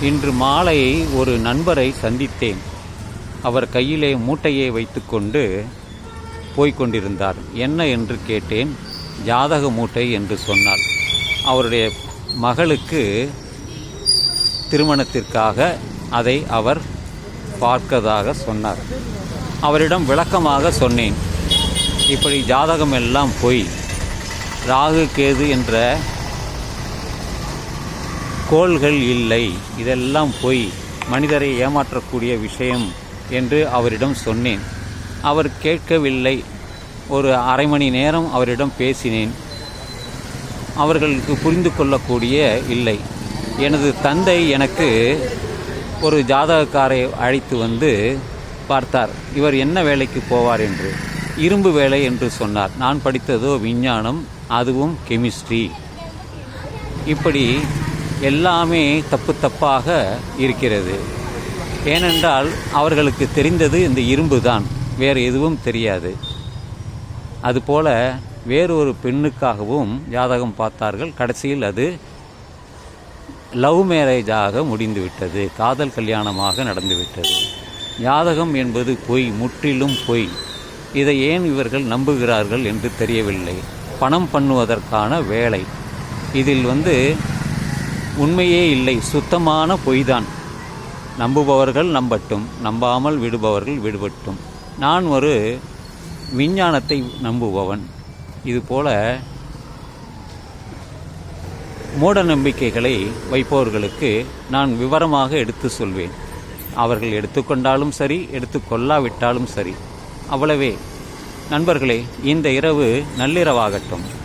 இன்று மாலை ஒரு நண்பரை சந்தித்தேன். அவர் கையிலே மூட்டையை வைத்துக்கொண்டு போய்கொண்டிருந்தார் என்ன என்று கேட்டேன்? ஜாதக மூட்டை என்று சொன்னார் அவருடைய மகளுக்கு திருமணத்திற்காக அதை அவர் பார்க்கதாக சொன்னார். அவரிடம் விளக்கமாக சொன்னேன். இப்படி ஜாதகம் எல்லாம் போய் ராகு கேது என்ற கோள்கள் இல்லை. இதெல்லாம் போய் மனிதரை ஏமாற்றக்கூடிய விஷயம் என்று அவரிடம் சொன்னேன். அவர் கேட்கவில்லை. ஒரு அரை மணி நேரம் அவரிடம் பேசினேன். அவர்களுக்கு புரிந்து கொள்ளக்கூடிய இல்லை. எனது தந்தை எனக்கு ஒரு ஜாதகக்காரை அழைத்து வந்து பார்த்தார். இவர் என்ன வேலைக்கு போவார் என்று. இரும்பு வேலை என்று சொன்னார். நான் படித்ததோ விஞ்ஞானம் அதுவும் கெமிஸ்ட்ரி. இப்படி எல்லாமே தப்பு தப்பாக இருக்கிறது. ஏனென்றால் அவர்களுக்கு தெரிந்தது இந்த இரும்பு தான். வேறு எதுவும் தெரியாது. அதுபோல வேறு ஒரு பெண்ணுக்காகவும் ஜாதகம் பார்த்தார்கள். கடைசியில் அது லவ் மேரேஜாக முடிந்துவிட்டது. காதல் கல்யாணமாக நடந்துவிட்டது. ஜாதகம் என்பது பொய் முற்றிலும் பொய். இதை ஏன் இவர்கள் நம்புகிறார்கள் என்று தெரியவில்லை. பணம் பண்ணுவதற்கான வேலை. இதில் வந்து உண்மையே இல்லை சுத்தமான பொய்தான். நம்புபவர்கள் நம்பட்டும் நம்பாமல் விடுபவர்கள் விடுபட்டும். நான் ஒரு விஞ்ஞானத்தை நம்புபவன். இதுபோல மூட நம்பிக்கைகளை வைப்பவர்களுக்கு நான் விவரமாக எடுத்து சொல்வேன். அவர்கள் எடுத்துக்கொண்டாலும் சரி எடுத்துக்கொள்ளாவிட்டாலும் சரி. அவ்வளவே. நண்பர்களே இந்த இரவு நள்ளிரவாகட்டும்.